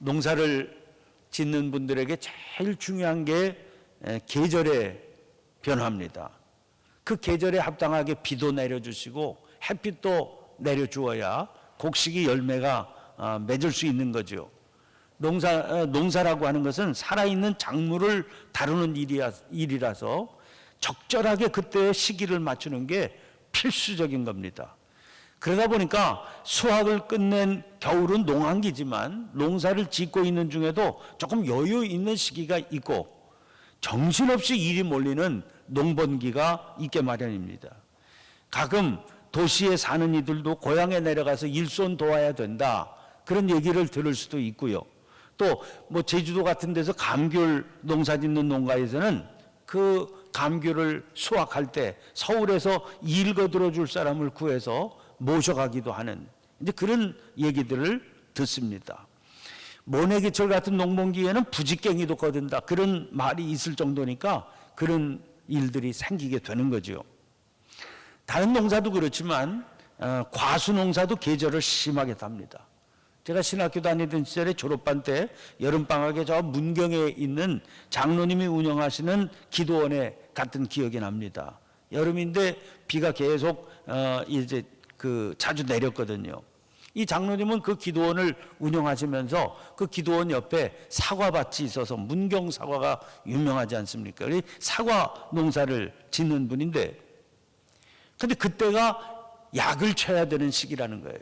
농사를 짓는 분들에게 제일 중요한 게 에, 계절의 변화입니다. 그 계절에 합당하게 비도 내려주시고 햇빛도 내려주어야 곡식이 열매가 아, 맺을 수 있는 거죠. 농사, 어, 농사라고 하는 것은 살아있는 작물을 다루는 일이라, 일이라서 적절하게 그때의 시기를 맞추는 게 필수적인 겁니다. 그러다 보니까 수확을 끝낸 겨울은 농한기지만 농사를 짓고 있는 중에도 조금 여유 있는 시기가 있고 정신없이 일이 몰리는 농번기가 있게 마련입니다. 가끔 도시에 사는 이들도 고향에 내려가서 일손 도와야 된다. 그런 얘기를 들을 수도 있고요. 또 뭐 제주도 같은 데서 감귤 농사 짓는 농가에서는 그 감귤을 수확할 때 서울에서 일 거 들어 줄 사람을 구해서 모셔가기도 하는 이제 그런 얘기들을 듣습니다. 모내기철 같은 농번기에는 부직갱이도 거둔다 그런 말이 있을 정도니까 그런 일들이 생기게 되는 거죠. 다른 농사도 그렇지만 어, 과수 농사도 계절을 심하게 답니다. 제가 신학교 다니던 시절에 졸업반 때 여름 방학에 저 문경에 있는 장로님이 운영하시는 기도원에 갔던 기억이 납니다. 여름인데 비가 계속 어, 이제 그 자주 내렸거든요. 이 장로님은 그 기도원을 운영하시면서 그 기도원 옆에 사과밭이 있어서 문경 사과가 유명하지 않습니까? 이 사과 농사를 짓는 분인데 근데 그때가 약을 쳐야 되는 시기라는 거예요.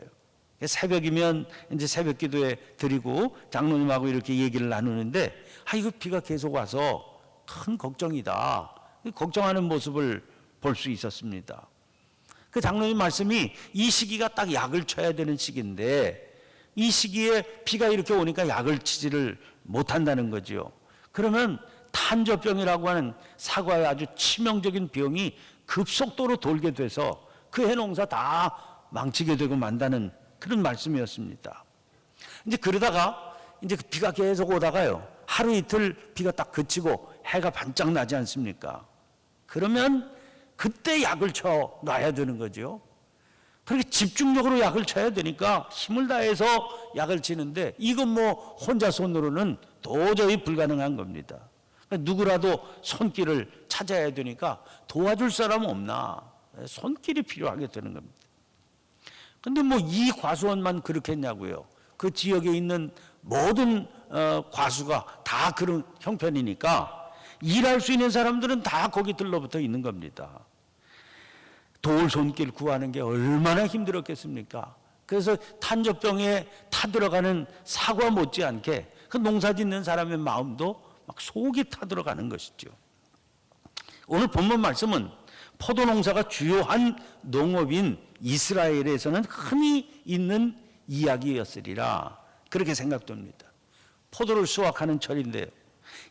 새벽이면 이제 새벽 기도에 드리고 장로님하고 이렇게 얘기를 나누는데 아 이거 비가 계속 와서 큰 걱정이다. 걱정하는 모습을 볼 수 있었습니다. 그 장로님 말씀이 이 시기가 딱 약을 쳐야 되는 시기인데 이 시기에 비가 이렇게 오니까 약을 치지를 못한다는 거지요. 그러면 탄저병이라고 하는 사과의 아주 치명적인 병이 급속도로 돌게 돼서 그 해농사 다 망치게 되고 만다는 그런 말씀이었습니다. 이제 그러다가 이제 그 비가 계속 오다가요. 하루 이틀 비가 딱 그치고 해가 반짝 나지 않습니까? 그러면 그때 약을 쳐 놔야 되는 거죠. 그렇게 집중적으로 약을 쳐야 되니까 힘을 다해서 약을 치는데 이건 뭐 혼자 손으로는 도저히 불가능한 겁니다. 그러니까 누구라도 손길을 찾아야 되니까 도와줄 사람 없나 손길이 필요하게 되는 겁니다. 근데 뭐 이 과수원만 그렇겠냐고요. 그 지역에 있는 모든 어, 과수가 다 그런 형편이니까 일할 수 있는 사람들은 다 거기 들러붙어 있는 겁니다. 돌 손길 구하는 게 얼마나 힘들었겠습니까? 그래서 탄저병에 타들어가는 사과 못지않게 그 농사 짓는 사람의 마음도 막 속이 타들어가는 것이죠. 오늘 본문 말씀은 포도 농사가 주요한 농업인 이스라엘에서는 흔히 있는 이야기였으리라 그렇게 생각됩니다. 포도를 수확하는 철인데요.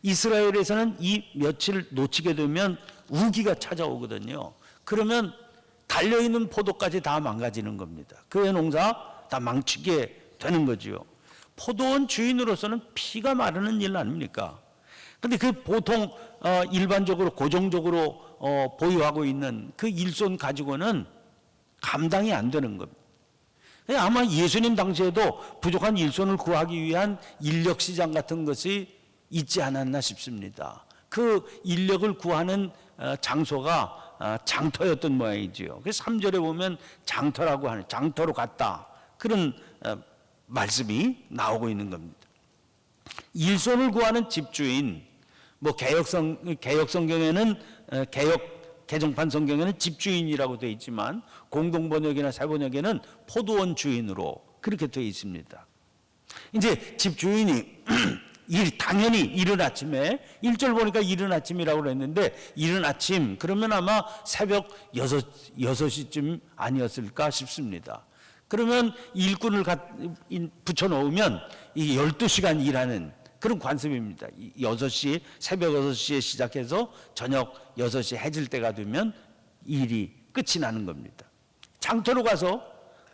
이스라엘에서는 이 며칠 놓치게 되면 우기가 찾아오거든요. 그러면 달려있는 포도까지 다 망가지는 겁니다. 그의 농사 다 망치게 되는 거지요. 포도원 주인으로서는 피가 마르는 일 아닙니까? 근데 그 보통 어, 일반적으로 고정적으로 어, 보유하고 있는 그 일손 가지고는 감당이 안 되는 겁니다. 아마 예수님 당시에도 부족한 일손을 구하기 위한 인력 시장 같은 것이 있지 않았나 싶습니다. 그 인력을 구하는 어, 장소가 어, 장터였던 모양이지요. 그래서 3절에 보면 장터라고 하는 장터로 갔다. 그런 어, 말씀이 나오고 있는 겁니다. 일손을 구하는 집주인 뭐 개혁성 개혁 성경에는 개혁 개정판 성경에는 집주인이라고 되어 있지만 공동 번역이나 새 번역에는 포도원 주인으로 그렇게 되어 있습니다. 이제 집주인이 일, 당연히 이른 아침에 일절 보니까 이른 아침이라고 그랬는데 이른 아침 그러면 아마 새벽 여섯 여섯 시쯤 아니었을까 싶습니다. 그러면 일꾼을 붙여 놓으면 이 12시간 일하는 그런 관습입니다. 6시 새벽 6시에 시작해서 저녁 6시 해질 때가 되면 일이 끝이 나는 겁니다. 장터로 가서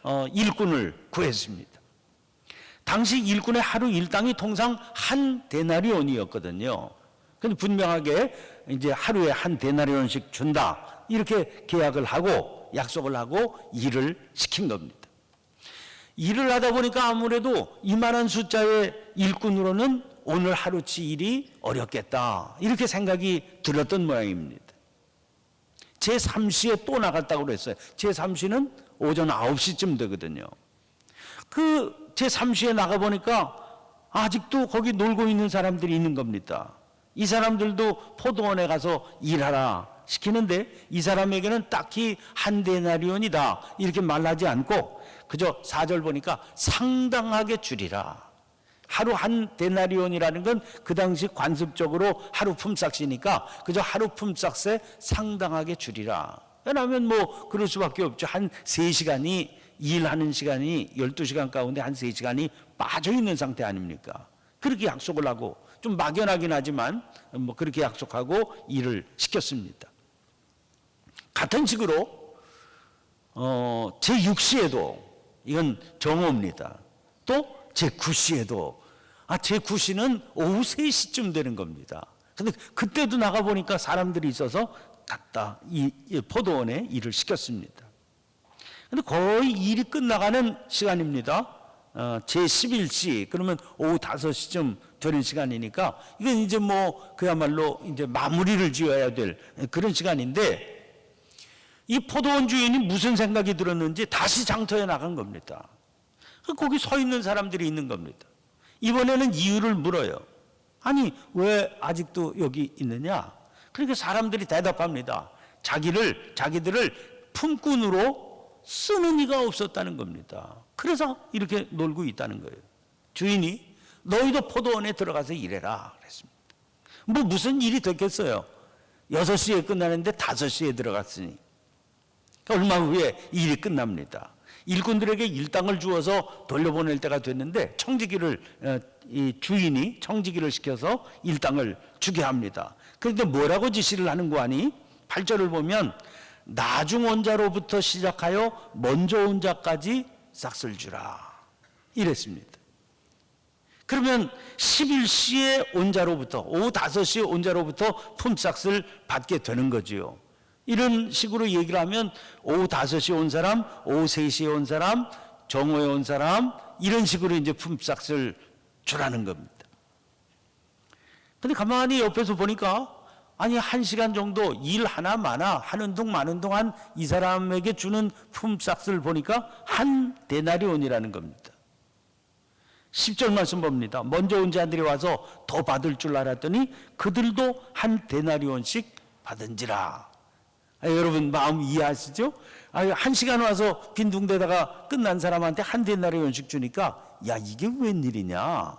어, 일꾼을 구했습니다. 당시 일꾼의 하루 일당이 통상 한 데나리온이었거든요. 근데 분명하게 이제 하루에 한 데나리온씩 준다. 이렇게 계약을 하고 약속을 하고 일을 시킨 겁니다. 일을 하다 보니까 아무래도 이만한 숫자의 일꾼으로는 오늘 하루치 일이 어렵겠다. 이렇게 생각이 들었던 모양입니다. 제 3시에 또 나갔다고 그랬어요. 제 3시는 오전 9시쯤 되거든요. 그 제 3시에 나가 보니까 아직도 거기 놀고 있는 사람들이 있는 겁니다. 이 사람들도 포도원에 가서 일하라 시키는데 이 사람에게는 딱히 한 데나리온이다 이렇게 말하지 않고 그저 4절 보니까 상당하게 줄이라. 하루 한 데나리온이라는 건 그 당시 관습적으로 하루 품삯이니까 그저 하루 품삯에 상당하게 줄이라. 왜냐하면 뭐 그럴 수밖에 없죠. 한 3시간이 일하는 시간이 12시간 가운데 한 3시간이 빠져 있는 상태 아닙니까? 그렇게 약속을 하고 좀 막연하긴 하지만 뭐 그렇게 약속하고 일을 시켰습니다. 같은 식으로 어, 제 6시에도 이건 정오입니다. 또 제 9시에도 아, 제 9시는 오후 3시쯤 되는 겁니다. 근데 그때도 나가 보니까 사람들이 있어서 갔다 이, 이 포도원에 일을 시켰습니다. 근데 거의 일이 끝나가는 시간입니다. 어, 제 11시 그러면 오후 5시쯤 되는 시간이니까 이건 이제 뭐 그야말로 이제 마무리를 지어야 될 그런 시간인데 이 포도원 주인이 무슨 생각이 들었는지 다시 장터에 나간 겁니다. 거기 서 있는 사람들이 있는 겁니다. 이번에는 이유를 물어요. 아니, 왜 아직도 여기 있느냐? 그러니까 사람들이 대답합니다. 자기를, 자기들을 품꾼으로 쓰는 이가 없었다는 겁니다. 그래서 이렇게 놀고 있다는 거예요. 주인이 너희도 포도원에 들어가서 일해라. 그랬습니다. 뭐 무슨 일이 됐겠어요? 6시에 끝나는데 5시에 들어갔으니. 얼마 후에 일이 끝납니다. 일꾼들에게 일당을 주어서 돌려보낼 때가 됐는데 청지기를 어, 이 주인이 청지기를 시켜서 일당을 주게 합니다. 그런데 뭐라고 지시를 하는 거 아니? 8절을 보면 나중 온자로부터 시작하여 먼저 온 자까지 싹쓸 주라 이랬습니다. 그러면 11시에 온 자로부터 오후 5시에 온 자로부터 품삯을 받게 되는 거지요. 이런 식으로 얘기를 하면 오후 5시에 온 사람, 오후 3시에 온 사람, 정오에 온 사람 이런 식으로 이제 품삯을 주라는 겁니다. 근데 가만히 옆에서 보니까 아니 한 시간 정도 일 하나 마나 하는 동 마는 동안 이 사람에게 주는 품삯을 보니까 한 데나리온이라는 겁니다. 10절 말씀 봅니다. 먼저 온 자들이 와서 더 받을 줄 알았더니 그들도 한 데나리온씩 받은지라. 아, 여러분 마음 이해하시죠? 아, 한 시간 와서 빈둥대다가 끝난 사람한테 한 데나리온씩 주니까 야 이게 웬일이냐?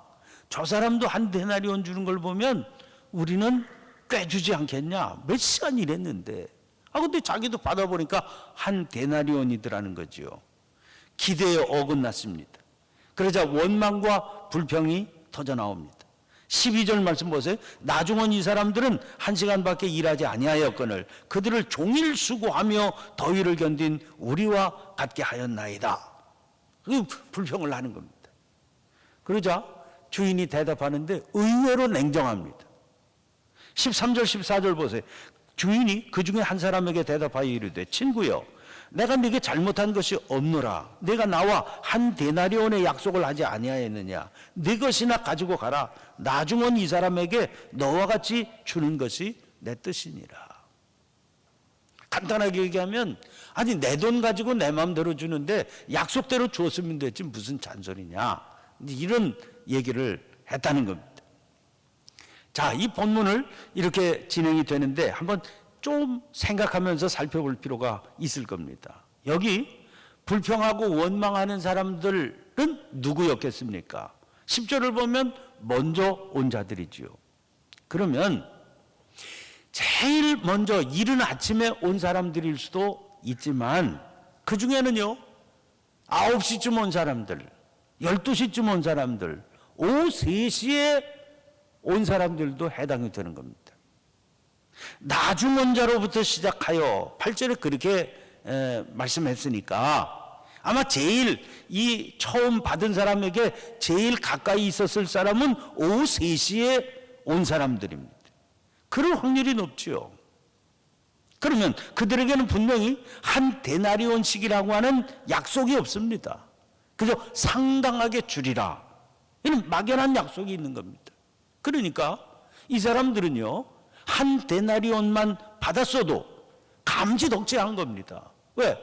저 사람도 한 데나리온 주는 걸 보면 우리는 꽤 주지 않겠냐? 몇 시간 일했는데. 아 근데 자기도 받아보니까 한 데나리온이더라는 거지요. 기대에 어긋났습니다. 그러자 원망과 불평이 터져 나옵니다. 12절 말씀 보세요. 나중은 이 사람들은 한 시간밖에 일하지 아니하였거늘 그들을 종일 수고하며 더위를 견딘 우리와 같게 하였나이다. 그 불평을 하는 겁니다. 그러자 주인이 대답하는데 의외로 냉정합니다. 13절 14절 보세요. 주인이 그 중에 한 사람에게 대답하여 이르되 친구여 내가 네게 잘못한 것이 없노라. 내가 나와 한 데나리온의 약속을 하지 아니하였느냐. 네 것이나 가지고 가라. 나중은 이 사람에게 너와 같이 주는 것이 내 뜻이니라. 간단하게 얘기하면 아니 내 돈 가지고 내 마음대로 주는데 약속대로 주었으면 됐지 무슨 잔소리냐. 이런 얘기를 했다는 겁니다. 자, 이 본문을 이렇게 진행이 되는데 한번 좀 생각하면서 살펴볼 필요가 있을 겁니다. 여기 불평하고 원망하는 사람들은 누구였겠습니까? 10절을 보면 먼저 온 자들이지요. 그러면 제일 먼저 이른 아침에 온 사람들일 수도 있지만 그 중에는요, 9시쯤 온 사람들, 12시쯤 온 사람들, 오후 3시에 온 사람들도 해당이 되는 겁니다. 나중 원자로부터 시작하여 8절에 그렇게 에, 말씀했으니까 아마 제일 이 처음 받은 사람에게 제일 가까이 있었을 사람은 오후 3시에 온 사람들입니다. 그럴 확률이 높지요. 그러면 그들에게는 분명히 한 데나리온씩이라고 하는 약속이 없습니다. 그저 상당하게 줄이라. 이는 막연한 약속이 있는 겁니다. 그러니까 이 사람들은요, 한 데나리온만 받았어도 감지덕지한 겁니다. 왜?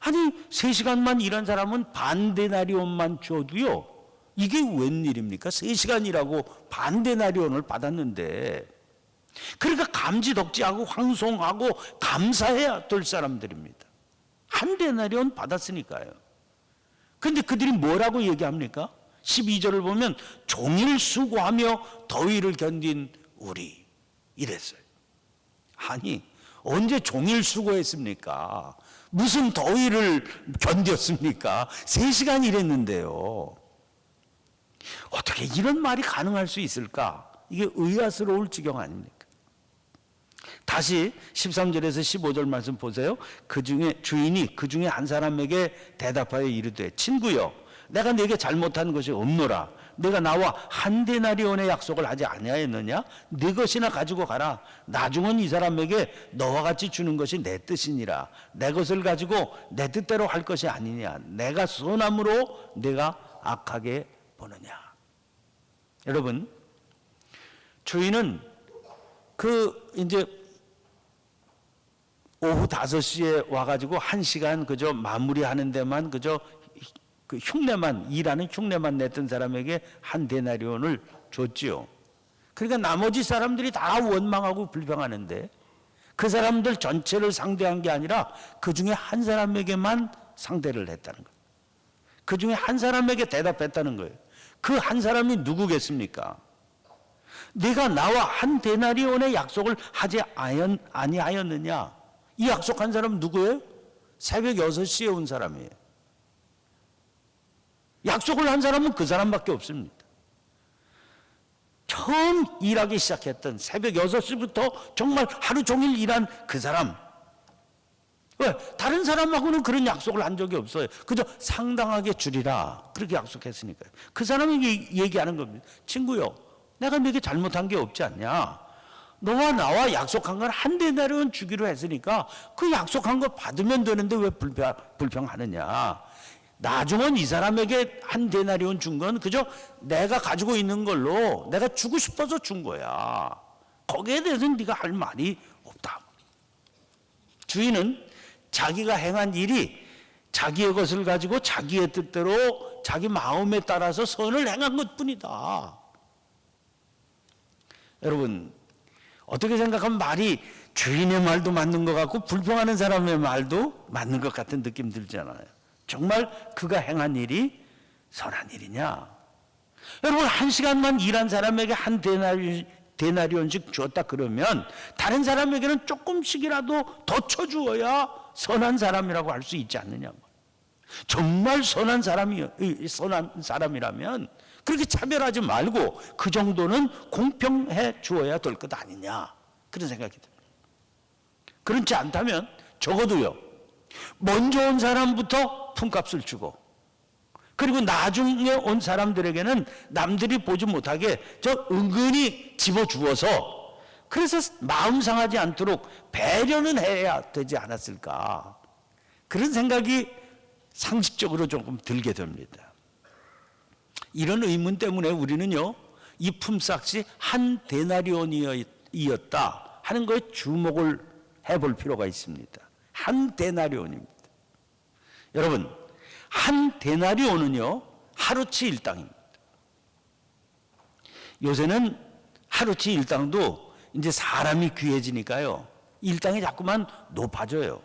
아니, 세시간만 일한 사람은 반 데나리온만 줘도요, 이게 웬일입니까? 세시간 일하고 반 데나리온을 받았는데, 그러니까 감지덕지하고 황송하고 감사해야 될 사람들입니다. 한 데나리온 받았으니까요. 근데 그들이 뭐라고 얘기합니까? 12절을 보면 종일 수고하며 더위를 견딘 우리 이랬어요. 아니 언제 종일 수고했습니까? 무슨 더위를 견뎠습니까? 3시간 일했는데요. 어떻게 이런 말이 가능할 수 있을까? 이게 의아스러울 지경 아닙니까? 다시 13절에서 15절 말씀 보세요. 그 중에 주인이 그 중에 한 사람에게 대답하여 이르되 친구여 내가 네게 잘못한 것이 없노라. 내가 나와 한 데나리온의 약속을 하지 아니하였느냐? 네 것이나 가지고 가라. 나중은 이 사람에게 너와 같이 주는 것이 내 뜻이니라. 내 것을 가지고 내 뜻대로 할 것이 아니냐? 내가 선함으로 내가 악하게 보느냐? 여러분, 주인은 그 이제 오후 5시에 와가지고 한시간 그저 마무리하는 데만 그저 그 흉내만 일하는 흉내만 냈던 사람에게 한 데나리온을 줬지요. 그러니까 나머지 사람들이 다 원망하고 불평하는데 그 사람들 전체를 상대한 게 아니라 그 중에 한 사람에게만 상대를 했다는 거예요. 그 중에 한 사람에게 대답했다는 거예요. 그 한 사람이 누구겠습니까? 네가 나와 한 데나리온의 약속을 하지 아니하였느냐? 이 약속한 사람 누구예요? 새벽 6시에 온 사람이에요. 약속을 한 사람은 그 사람밖에 없습니다. 처음 일하기 시작했던 새벽 6시부터 정말 하루 종일 일한 그 사람. 왜? 다른 사람하고는 그런 약속을 한 적이 없어요. 그저 상당하게 줄이라. 그렇게 약속했으니까요. 그 사람이 얘기- 얘기하는 겁니다. 친구요, 내가 네게 잘못한 게 없지 않냐? 너와 나와 약속한 건한 데나리온 주기로 했으니까 그 약속한 거 받으면 되는데 왜 불평, 불평하느냐? 나중은 이 사람에게 한 데나리온 준 건 그저 내가 가지고 있는 걸로 내가 주고 싶어서 준 거야. 거기에 대해서는 네가 할 말이 없다. 주인은 자기가 행한 일이 자기의 것을 가지고 자기의 뜻대로 자기 마음에 따라서 선을 행한 것 뿐이다. 여러분, 어떻게 생각하면 말이 주인의 말도 맞는 것 같고 불평하는 사람의 말도 맞는 것 같은 느낌 들잖아요. 정말 그가 행한 일이 선한 일이냐? 여러분, 한 시간만 일한 사람에게 한 데나리, 데나리온씩 주었다 그러면 다른 사람에게는 조금씩이라도 더 쳐주어야 선한 사람이라고 할 수 있지 않느냐고. 정말 선한 사람이 선한 사람이라면 그렇게 차별하지 말고 그 정도는 공평해 주어야 될 것 아니냐 그런 생각이 듭니다. 그렇지 않다면 적어도요 먼저 온 사람부터 품값을 주고 그리고 나중에 온 사람들에게는 남들이 보지 못하게 저 은근히 집어 주어서 그래서 마음 상하지 않도록 배려는 해야 되지 않았을까 그런 생각이 상식적으로 조금 들게 됩니다. 이런 의문 때문에 우리는요, 이 품삯이 한 데나리온이었다 하는 거에 주목을 해볼 필요가 있습니다. 한 데나리온입니다. 여러분, 한 데나리온은요, 하루치 일당입니다. 요새는 하루치 일당도 이제 사람이 귀해지니까요, 일당이 자꾸만 높아져요.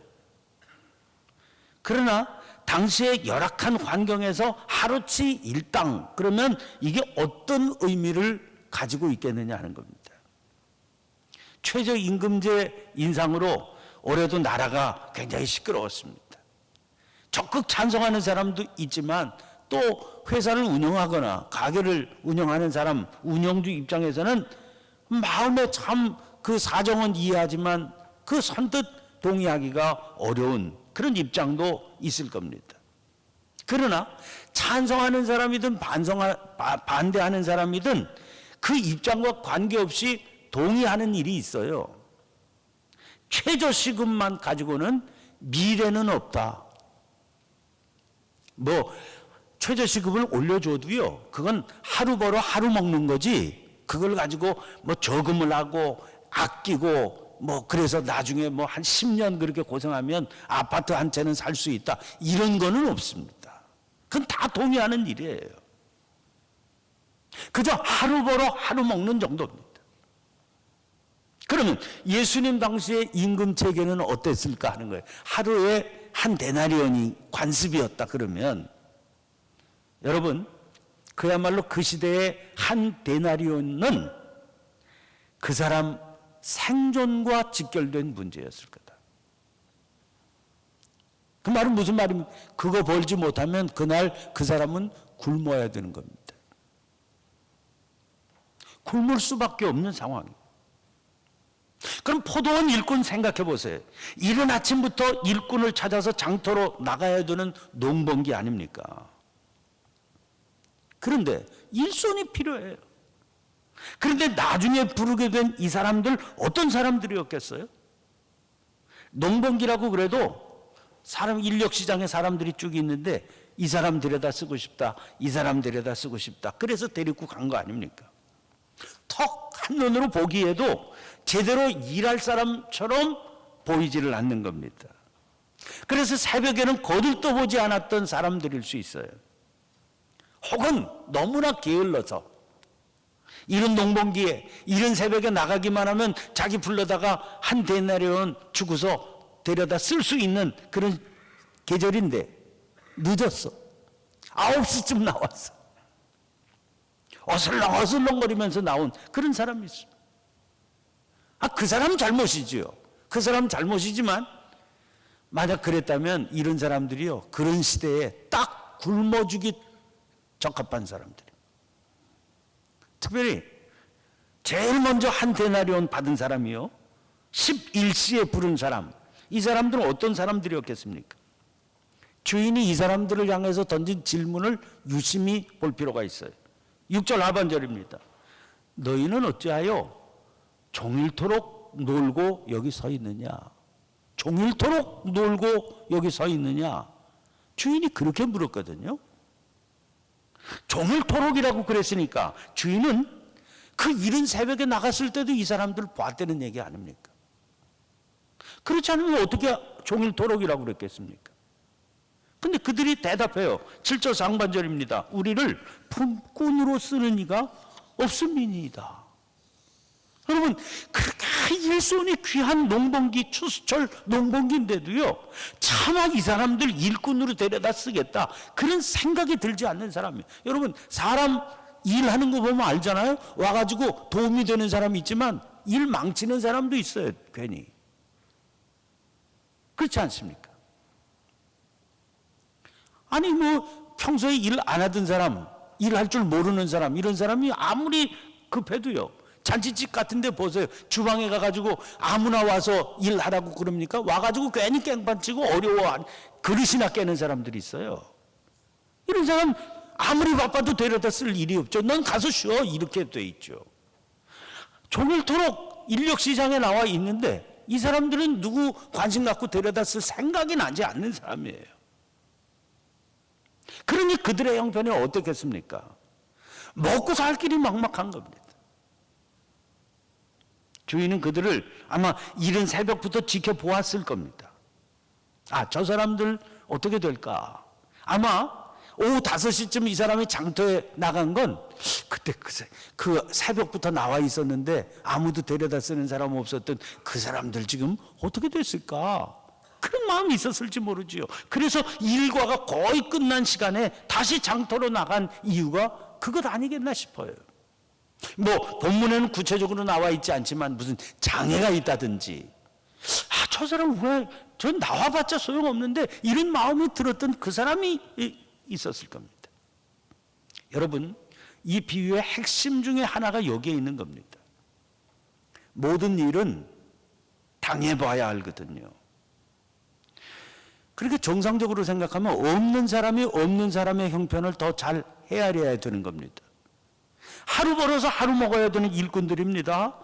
그러나 당시의 열악한 환경에서 하루치 일당 그러면 이게 어떤 의미를 가지고 있겠느냐 하는 겁니다. 최저임금제 인상으로 올해도 나라가 굉장히 시끄러웠습니다. 적극 찬성하는 사람도 있지만 또 회사를 운영하거나 가게를 운영하는 사람 운영주 입장에서는 마음에 참 그 사정은 이해하지만 그 선뜻 동의하기가 어려운 그런 입장도 있을 겁니다. 그러나 찬성하는 사람이든 반성하, 바- 반대하는 사람이든 그 입장과 관계없이 동의하는 일이 있어요. 최저 시급만 가지고는 미래는 없다. 뭐 최저시급을 올려줘도요. 그건 하루 벌어 하루 먹는 거지. 그걸 가지고 뭐 저금을 하고 아끼고 뭐 그래서 나중에 뭐 한 10년 그렇게 고생하면 아파트 한 채는 살 수 있다. 이런 거는 없습니다. 그건 다 동의하는 일이에요. 그저 하루 벌어 하루 먹는 정도입니다. 그러면 예수님 당시의 임금 체계는 어땠을까 하는 거예요. 하루에 한 데나리온이 관습이었다 그러면 여러분 그야말로 그 시대의 한 데나리온은 그 사람 생존과 직결된 문제였을 거다. 그 말은 무슨 말입니까? 그거 벌지 못하면 그날 그 사람은 굶어야 되는 겁니다. 굶을 수밖에 없는 상황이에요. 그럼 포도원 일꾼 생각해 보세요. 이른 아침부터 일꾼을 찾아서 장터로 나가야 되는 농번기 아닙니까? 그런데 일손이 필요해요. 그런데 나중에 부르게 된 이 사람들 어떤 사람들이었겠어요? 농번기라고 그래도 사람 인력 시장에 사람들이 쭉 있는데 이 사람 데려다 쓰고 싶다. 이 사람 데려다 쓰고 싶다. 그래서 데리고 간 거 아닙니까? 턱 한눈으로 보기에도 제대로 일할 사람처럼 보이지를 않는 겁니다. 그래서 새벽에는 거들떠 보지 않았던 사람들일 수 있어요. 혹은 너무나 게을러서 이런 농번기에 이런 새벽에 나가기만 하면 자기 불러다가 한 대나리온 주고서 데려다 쓸 수 있는 그런 계절인데 늦었어. 9시쯤 나왔어. 어슬렁 어슬렁거리면서 나온 그런 사람이 있어. 아, 그 사람 잘못이지요. 그 사람 잘못이지만 만약 그랬다면 이런 사람들이요. 그런 시대에 딱 굶어 주기 적합한 사람들. 특별히 제일 먼저 한 데나리온 받은 사람이요. 11시에 부른 사람. 이 사람들은 어떤 사람들이었겠습니까? 주인이 이 사람들을 향해서 던진 질문을 유심히 볼 필요가 있어요. 6절 하반절입니다. 너희는 어찌하여 종일토록 놀고 여기 서 있느냐? 종일토록 놀고 여기 서 있느냐? 주인이 그렇게 물었거든요. 종일토록이라고 그랬으니까 주인은 그 이른 새벽에 나갔을 때도 이 사람들 봤다는 얘기 아닙니까? 그렇지 않으면 어떻게 종일토록이라고 그랬겠습니까? 근데 그들이 대답해요. 7절 상반절입니다. 우리를 품꾼으로 쓰는 이가 없음이니이다. 여러분, 그렇게 일손이 귀한 농번기, 추수철 농번기인데도요, 차마 이 사람들 일꾼으로 데려다 쓰겠다. 그런 생각이 들지 않는 사람이에요. 여러분, 사람 일하는 거 보면 알잖아요? 와가지고 도움이 되는 사람이 있지만 일 망치는 사람도 있어요, 괜히. 그렇지 않습니까? 아니 뭐 평소에 일 안 하던 사람, 일할 줄 모르는 사람 이런 사람이 아무리 급해도요. 잔치집 같은데 보세요. 주방에 가가지고 아무나 와서 일하라고 그럽니까? 와가지고 괜히 깽판치고 어려워 그릇이나 깨는 사람들이 있어요. 이런 사람 아무리 바빠도 데려다 쓸 일이 없죠. 넌 가서 쉬어 이렇게 돼 있죠. 종일토록 인력 시장에 나와 있는데 이 사람들은 누구 관심 갖고 데려다 쓸 생각이 나지 않는 사람이에요. 그러니 그들의 형편이 어떻겠습니까? 먹고 살 길이 막막한 겁니다. 주인은 그들을 아마 이른 새벽부터 지켜보았을 겁니다. 아, 저 사람들 어떻게 될까? 아마 오후 5시쯤 이 사람이 장터에 나간 건 그때 그, 그 새벽부터 나와 있었는데 아무도 데려다 쓰는 사람 없었던 그 사람들 지금 어떻게 됐을까? 마음이 있었을지 모르지요. 그래서 일과가 거의 끝난 시간에 다시 장터로 나간 이유가 그것 아니겠나 싶어요. 뭐 본문에는 구체적으로 나와 있지 않지만 무슨 장애가 있다든지 아 저 사람 왜저 나와봤자 소용없는데 이런 마음이 들었던 그 사람이 있었을 겁니다. 여러분 이 비유의 핵심 중에 하나가 여기에 있는 겁니다. 모든 일은 당해봐야 알거든요. 그렇게 정상적으로 생각하면 없는 사람이 없는 사람의 형편을 더 잘 헤아려야 되는 겁니다. 하루 벌어서 하루 먹어야 되는 일꾼들입니다.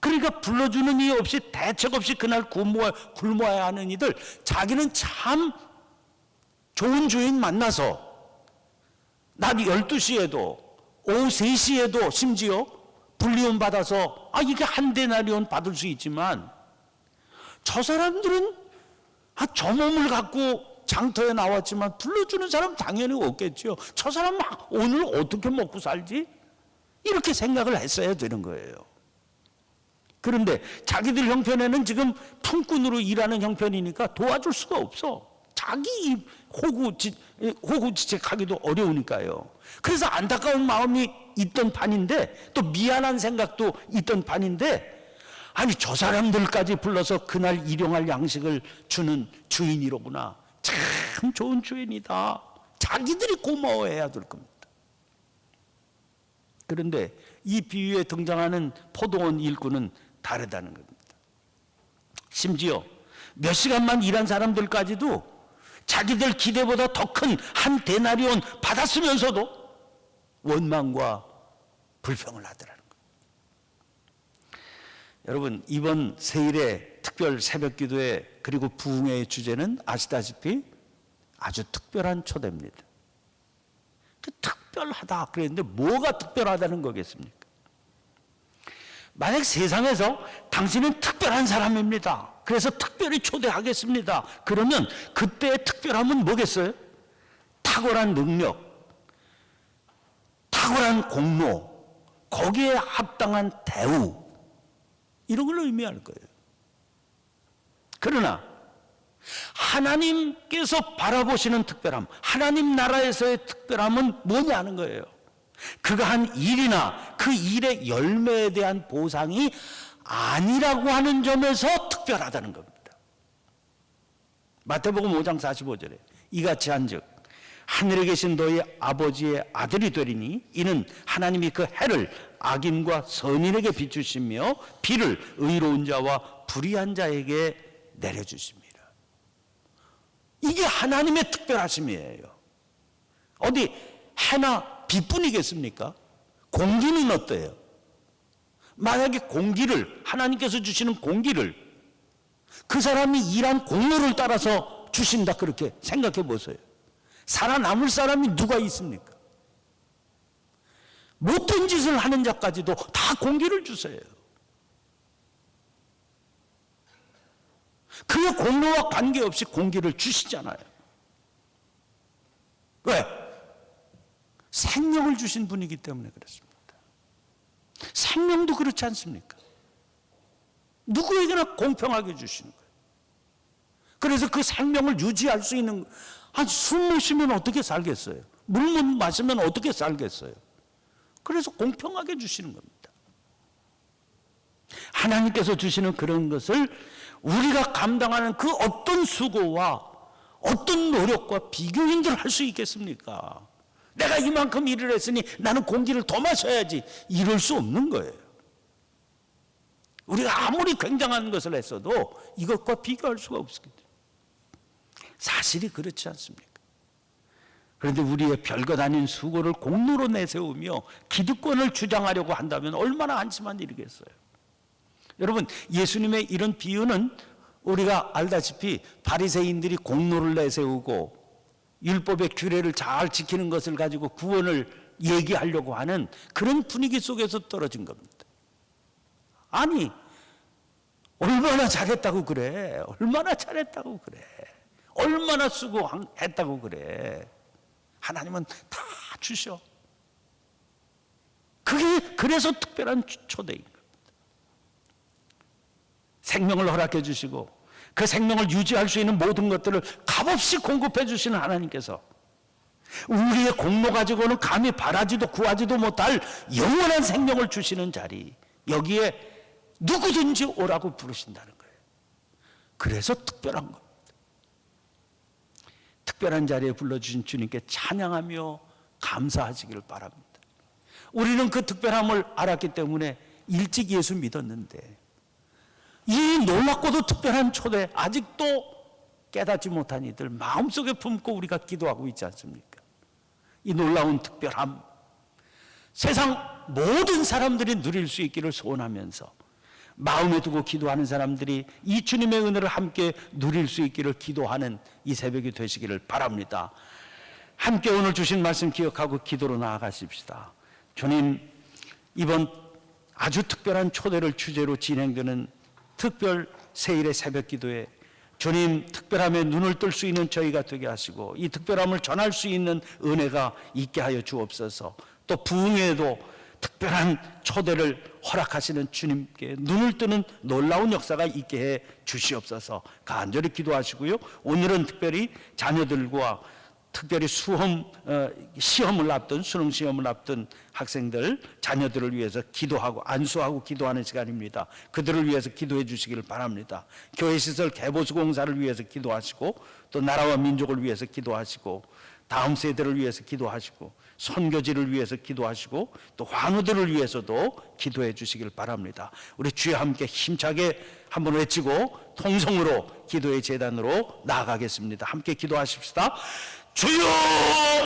그러니까 불러주는 이 없이 대책 없이 그날 굶어야, 굶어야 하는 이들 자기는 참 좋은 주인 만나서 낮 12시에도 오후 3시에도 심지어 불리움 받아서 아 이게 한 데나리온 받을 수 있지만 저 사람들은 아, 저 몸을 갖고 장터에 나왔지만 불러주는 사람 당연히 없겠죠. 저 사람 막 오늘 어떻게 먹고 살지? 이렇게 생각을 했어야 되는 거예요. 그런데 자기들 형편에는 지금 품꾼으로 일하는 형편이니까 도와줄 수가 없어. 자기 호구지책하기도 어려우니까요. 그래서 안타까운 마음이 있던 판인데 또 미안한 생각도 있던 판인데 아니 저 사람들까지 불러서 그날 일용할 양식을 주는 주인이로구나. 참 좋은 주인이다. 자기들이 고마워해야 될 겁니다. 그런데 이 비유에 등장하는 포도원 일꾼은 다르다는 겁니다. 심지어 몇 시간만 일한 사람들까지도 자기들 기대보다 더 큰한 데나리온 받았으면서도 원망과 불평을 거예요. 여러분 이번 세일의 특별 새벽 기도회 그리고 부흥회의 주제는 아시다시피 아주 특별한 초대입니다. 그 특별하다 그랬는데 뭐가 특별하다는 거겠습니까? 만약 세상에서 당신은 특별한 사람입니다. 그래서 특별히 초대하겠습니다. 그러면 그때의 특별함은 뭐겠어요? 탁월한 능력, 탁월한 공로, 거기에 합당한 대우, 이런 걸 의미할 거예요. 그러나 하나님께서 바라보시는 특별함, 하나님 나라에서의 특별함은 뭐냐는 거예요. 그가 한 일이나 그 일의 열매에 대한 보상이 아니라고 하는 점에서 특별하다는 겁니다. 마태복음 5장 45절에 이같이 한즉 하늘에 계신 너희 아버지의 아들이 되리니 이는 하나님이 그 해를 악인과 선인에게 비추시며 비를 의로운 자와 불의한 자에게 내려주십니다. 이게 하나님의 특별하심이에요. 어디 해나 비뿐이겠습니까? 공기는 어때요? 만약에 공기를 하나님께서 주시는 공기를 그 사람이 일한 공로를 따라서 주신다 그렇게 생각해 보세요. 살아남을 사람이 누가 있습니까? 못된 짓을 하는 자까지도 다 공기를 주세요. 그의 공로와 관계없이 공기를 주시잖아요. 왜? 생명을 주신 분이기 때문에 그렇습니다. 생명도 그렇지 않습니까? 누구에게나 공평하게 주시는 거예요. 그래서 그 생명을 유지할 수 있는 한숨 못 쉬면 어떻게 살겠어요? 물 못 마시면 어떻게 살겠어요? 그래서 공평하게 주시는 겁니다. 하나님께서 주시는 그런 것을 우리가 감당하는 그 어떤 수고와 어떤 노력과 비교인들 할 수 있겠습니까? 내가 이만큼 일을 했으니 나는 공기를 더 마셔야지. 이럴 수 없는 거예요. 우리가 아무리 굉장한 것을 했어도 이것과 비교할 수가 없습니다. 사실이 그렇지 않습니까? 그런데 우리의 별것 아닌 수고를 공로로 내세우며 기득권을 주장하려고 한다면 얼마나 한심한 일이겠어요. 여러분 예수님의 이런 비유는 우리가 알다시피 바리새인들이 공로를 내세우고 율법의 규례를 잘 지키는 것을 가지고 구원을 얘기하려고 하는 그런 분위기 속에서 떨어진 겁니다. 아니 얼마나 잘했다고 그래? 얼마나 잘했다고 그래? 얼마나 수고했다고 그래? 하나님은 다 주셔. 그게 그래서 특별한 초대인 겁니다. 생명을 허락해 주시고 그 생명을 유지할 수 있는 모든 것들을 값없이 공급해 주시는 하나님께서 우리의 공로 가지고는 감히 바라지도 구하지도 못할 영원한 생명을 주시는 자리 여기에 누구든지 오라고 부르신다는 거예요. 그래서 특별한 겁니다. 특별한 자리에 불러주신 주님께 찬양하며 감사하시기를 바랍니다. 우리는 그 특별함을 알았기 때문에 일찍 예수 믿었는데 이 놀랍고도 특별한 초대 아직도 깨닫지 못한 이들 마음속에 품고 우리가 기도하고 있지 않습니까? 이 놀라운 특별함 세상 모든 사람들이 누릴 수 있기를 소원하면서 마음에 두고 기도하는 사람들이 이 주님의 은혜를 함께 누릴 수 있기를 기도하는 이 새벽이 되시기를 바랍니다. 함께 오늘 주신 말씀 기억하고 기도로 나아가십시다. 주님, 이번 아주 특별한 초대를 주제로 진행되는 특별 세일의 새벽 기도에 주님 특별함에 눈을 뜰 수 있는 저희가 되게 하시고 이 특별함을 전할 수 있는 은혜가 있게 하여 주옵소서. 또 부흥에도 특별한 초대를 허락하시는 주님께 눈을 뜨는 놀라운 역사가 있게 해 주시옵소서. 간절히 기도하시고요. 오늘은 특별히 자녀들과 특별히 수험 어, 시험을 앞둔 수능 시험을 앞둔 학생들 자녀들을 위해서 기도하고 안수하고 기도하는 시간입니다. 그들을 위해서 기도해 주시기를 바랍니다. 교회 시설 개보수 공사를 위해서 기도하시고 또 나라와 민족을 위해서 기도하시고 다음 세대를 위해서 기도하시고 선교지를 위해서 기도하시고 또 환우들을 위해서도 기도해 주시길 바랍니다. 우리 주여 함께 힘차게 한번 외치고 통성으로 기도의 재단으로 나아가겠습니다. 함께 기도하십시다. 주여